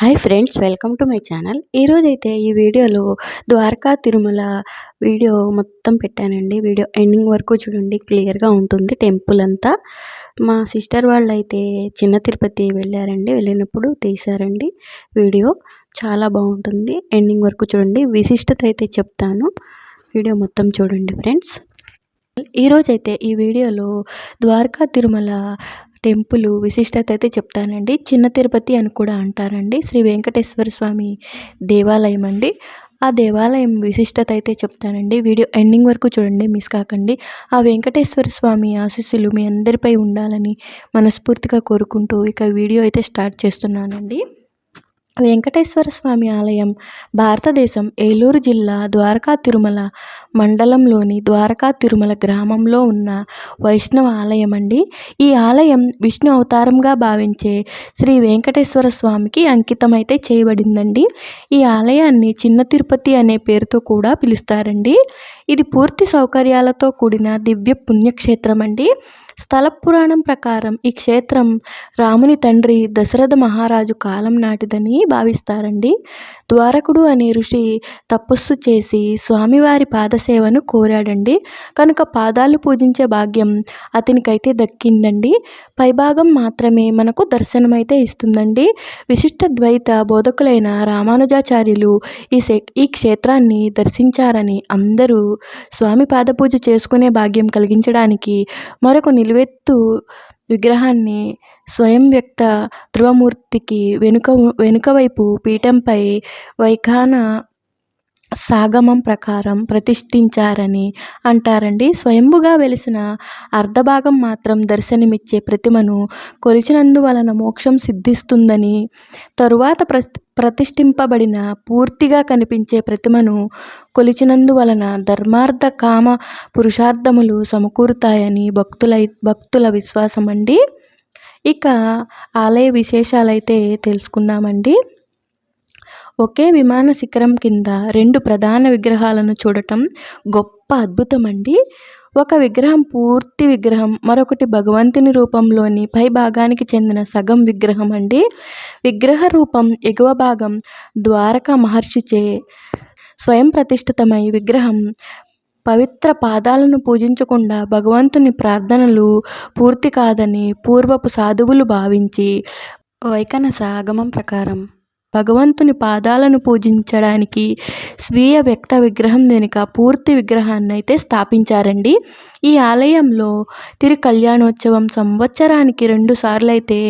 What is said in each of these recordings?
Hi friends welcome to my channel. ఈరోజైతే ఈ వీడియోలో ద్వారకా తిరుమల వీడియో మొత్తం పెట్టానండి. వీడియో ఎండింగ్ వరకు చూడండి క్లియర్గా ఉంటుంది టెంపుల్ అంతా. మా సిస్టర్ వాళ్ళు అయితే చిన్న తిరుపతి వెళ్ళారండి వెళ్ళినప్పుడు తీశారండి వీడియో. చాలా బాగుంటుంది. ఎండింగ్ వరకు చూడండి. విశిష్టత అయితే చెప్తాను. వీడియో మొత్తం చూడండి ఫ్రెండ్స్. ఈరోజైతే ఈ వీడియోలో ద్వారకా తిరుమల టెంపుల్ విశిష్టత అయితే చెప్తానండి. చిన్న తిరుపతి అని కూడా అంటారండి. శ్రీ వెంకటేశ్వర స్వామి దేవాలయం అండి. ఆ దేవాలయం విశిష్టత అయితే చెప్తానండి. వీడియో ఎండింగ్ వరకు చూడండి మిస్ కాకండి. ఆ వెంకటేశ్వర స్వామి ఆశీస్సులు మీ అందరిపై ఉండాలని మనస్ఫూర్తిగా కోరుకుంటూ ఇక వీడియో అయితే స్టార్ట్ చేస్తున్నానండి. వెంకటేశ్వర స్వామి ఆలయం భారతదేశం ఏలూరు జిల్లా ద్వారకా తిరుమల మండలంలోని ద్వారకా తిరుమల గ్రామంలో ఉన్న వైష్ణవ ఆలయం అండి. ఈ ఆలయం విష్ణు అవతారంగా భావించే శ్రీ వెంకటేశ్వర స్వామికి అంకితమైతే చేయబడిందండి. ఈ ఆలయాన్ని చిన్న తిరుపతి అనే పేరుతో కూడా పిలుస్తారండి. ఇది పూర్తి సౌకర్యాలతో కూడిన దివ్య పుణ్యక్షేత్రం అండి స్థల పురాణం ప్రకారం ఈ క్షేత్రం రాముని తండ్రి దశరథ మహారాజు కాలం నాటిదని భావిస్తారండి. ద్వారకుడు అనే ఋషి తపస్సు చేసి స్వామివారి పాదసేవను కోరాడండి. కనుక పాదాలు పూజించే భాగ్యం అతనికైతే దక్కిందండి. పైభాగం మాత్రమే మనకు దర్శనమైతే ఇస్తుందండి. విశిష్ట ద్వైత బోధకులైన రామానుజాచార్యులు ఈ ఈ క్షేత్రాన్ని దర్శించారని అందరూ స్వామి పాదపూజ చేసుకునే భాగ్యం కలిగించడానికి మరొక నిలువెత్తు విగ్రహాన్ని స్వయం వ్యక్త ధ్రువమూర్తికి వెనుక వెనుక వైపు పీఠంపై వైఖాన సాగమం ప్రకారం ప్రతిష్ఠించారని అంటారండి. స్వయంభుగా వెలిసిన అర్ధభాగం మాత్రం దర్శనమిచ్చే ప్రతిమను కొలిచినందువలన మోక్షం సిద్ధిస్తుందని తరువాత ప్ర ప్రతిష్ఠింపబడిన పూర్తిగా కనిపించే ప్రతిమను కొలిచినందువలన ధర్మార్థ కామ పురుషార్థములు సమకూరుతాయని భక్తుల భక్తుల విశ్వాసం అండి ఇక ఆలయ విశేషాలైతే తెలుసుకుందామండి. ఒకే విమాన శిఖరం కింద రెండు ప్రధాన విగ్రహాలను చూడటం గొప్ప అద్భుతం అండి ఒక విగ్రహం పూర్తి విగ్రహం మరొకటి భగవంతుని రూపంలోని పై భాగానికి చెందిన సగం విగ్రహం అండి విగ్రహ రూపం ఎగువ భాగం ద్వారక మహర్షిచే స్వయం ప్రతిష్ఠితమై విగ్రహం పవిత్ర పాదాలను పూజించకుండా భగవంతుని ప్రార్థనలు పూర్తి కాదని పూర్వపు సాధువులు భావించి వైకనస ఆగమం ప్రకారం భగవంతుని పాదాలను పూజించడానికి స్వీయ వ్యక్త విగ్రహం వెనుక పూర్తి విగ్రహాన్ని అయితే స్థాపించారండి. ఈ ఆలయంలో తిరు కళ్యాణోత్సవం సంవత్సరానికి రెండు సార్లు అయితే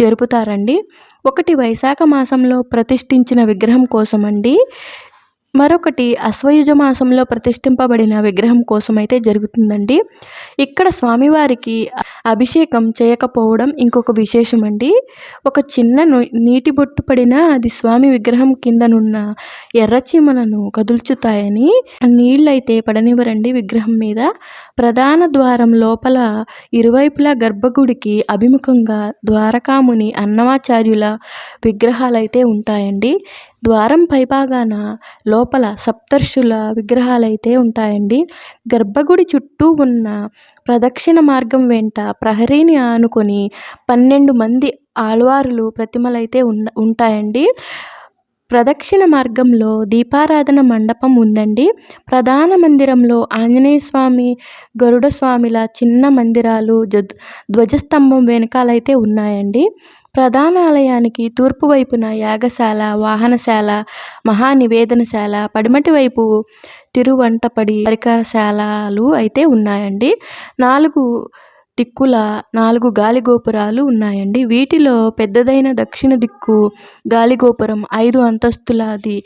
జరుపుతారండి. ఒకటి వైశాఖ మాసంలో ప్రతిష్ఠించిన విగ్రహం కోసమండి. మరొకటి అశ్వయుజ మాసంలో ప్రతిష్ఠింపబడిన విగ్రహం కోసం అయితే జరుగుతుందండి. ఇక్కడ స్వామివారికి అభిషేకం చేయకపోవడం ఇంకొక విశేషం అండి ఒక చిన్న నీటి బొట్టు పడినా అది స్వామి విగ్రహం కిందనున్న ఎర్రచీమలను కదుల్చుతాయని నీళ్ళైతే పడనివ్వరండి విగ్రహం మీద. ప్రధాన ద్వారం లోపల ఇరువైపులా గర్భగుడికి అభిముఖంగా ద్వారకాముని అన్నమాచార్యుల విగ్రహాలైతే ఉంటాయండి. ద్వారం పైభాగాన లోపల సప్తర్షుల విగ్రహాలైతే ఉంటాయండి. గర్భగుడి చుట్టూ ఉన్న ప్రదక్షిణ మార్గం వెంట ప్రహరీని ఆనుకొని పన్నెండు మంది ఆళ్వారులు ప్రతిమలైతే ఉన్న ఉంటాయండి. ప్రదక్షిణ మార్గంలో దీపారాధన మండపం ఉందండి. ప్రధాన మందిరంలో ఆంజనేయ స్వామి గరుడ స్వామిల చిన్న మందిరాలు ధ్వజస్తంభం వెనకాలైతే ఉన్నాయండి. ప్రధాన ఆలయానికి తూర్పు వైపున యాగశాల వాహనశాల మహానివేదనశాల పడిమటి వైపు తిరువంటపడి పరికరశాలలు అయితే ఉన్నాయండి. నాలుగు దిక్కుల నాలుగు గాలి గోపురాలు ఉన్నాయండి. వీటిలో పెద్దదైన దక్షిణ దిక్కు గాలి గోపురం ఐదు అంతస్తులది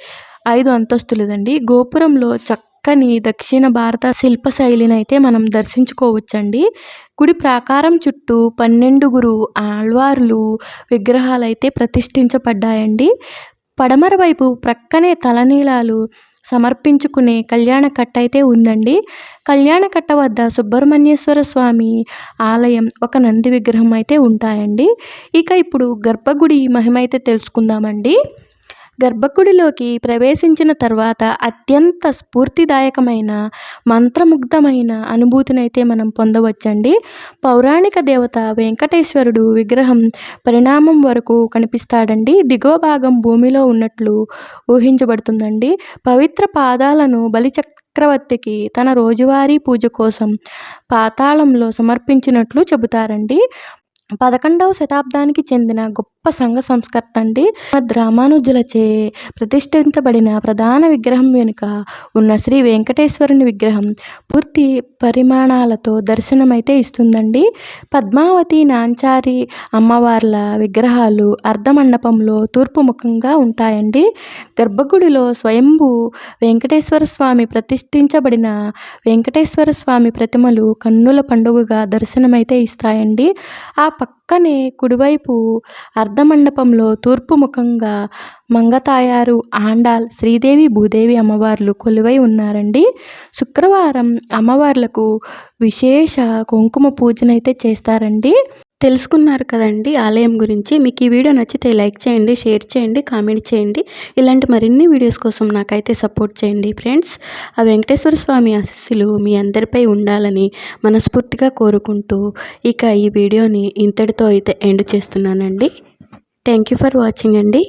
ఐదు అంతస్తులదండి. గోపురంలో చక్క చక్కని దక్షిణ భారత శిల్పశైలిని అయితే మనం దర్శించుకోవచ్చండి. గుడి ప్రాకారం చుట్టూ పన్నెండుగురు ఆళ్వార్లు విగ్రహాలైతే ప్రతిష్ఠించబడ్డాయండి. పడమర వైపు ప్రక్కనే తలనీలాలు సమర్పించుకునే కళ్యాణ కట్ట అయితే ఉందండి. కళ్యాణ కట్ట వద్ద సుబ్రహ్మణ్యేశ్వర స్వామి ఆలయం ఒక నంది విగ్రహం అయితే ఉంటాయండి. ఇక ఇప్పుడు గర్భగుడి మహిమ అయితే తెలుసుకుందామండి. గర్భగుడిలోకి ప్రవేశించిన తర్వాత అత్యంత స్ఫూర్తిదాయకమైన మంత్రముగ్ధమైన అనుభూతినైతే మనం పొందవచ్చండి. పౌరాణిక దేవత వెంకటేశ్వరుడు విగ్రహం పరిణామం వరకు కనిపిస్తాడండి. దిగువ భాగం భూమిలో ఉన్నట్లు ఊహించబడుతుందండి. పవిత్ర పాదాలను బలిచక్రవర్తికి తన రోజువారీ పూజ కోసం పాతాళంలో సమర్పించినట్లు చెబుతారండి. పదకొండవ శతాబ్దానికి చెందిన గొప్ప సంఘ సంస్కర్త అండి రామానుజులచే ప్రతిష్ఠించబడిన ప్రధాన విగ్రహం వెనుక ఉన్న శ్రీ వెంకటేశ్వరుని విగ్రహం పూర్తి పరిమాణాలతో దర్శనమైతే ఇస్తుందండి. పద్మావతి నాంచారి అమ్మవార్ల విగ్రహాలు అర్ధమండపంలో తూర్పు ముఖంగా ఉంటాయండి. గర్భగుడిలో స్వయంభూ వెంకటేశ్వర స్వామి ప్రతిష్ఠించబడిన వెంకటేశ్వర స్వామి ప్రతిమలు కన్నుల పండుగగా దర్శనమైతే ఇస్తాయండి. ఆ పక్కనే కుడివైపు అర్ధమండపంలో తూర్పు ముఖంగా మంగతాయారు ఆండాల్ శ్రీదేవి భూదేవి అమ్మవార్లు కొలువై ఉన్నారండి. శుక్రవారం అమ్మవార్లకు విశేష కుంకుమ పూజనైతే చేస్తారండి. తెలుసుకున్నారు కదండి ఆలయం గురించి. మీకు ఈ వీడియో నచ్చితే లైక్ చేయండి షేర్ చేయండి కామెంట్ చేయండి. ఇలాంటి మరిన్ని వీడియోస్ కోసం నాకైతే సపోర్ట్ చేయండి ఫ్రెండ్స్. ఆ వెంకటేశ్వర స్వామి ఆశస్సులు మీ అందరిపై ఉండాలని మనస్ఫూర్తిగా కోరుకుంటూ ఇక ఈ వీడియోని ఇంతటితో అయితే ఎండ్ చేస్తున్నానండి. థ్యాంక్ యూ ఫర్ వాచింగ్ అండి.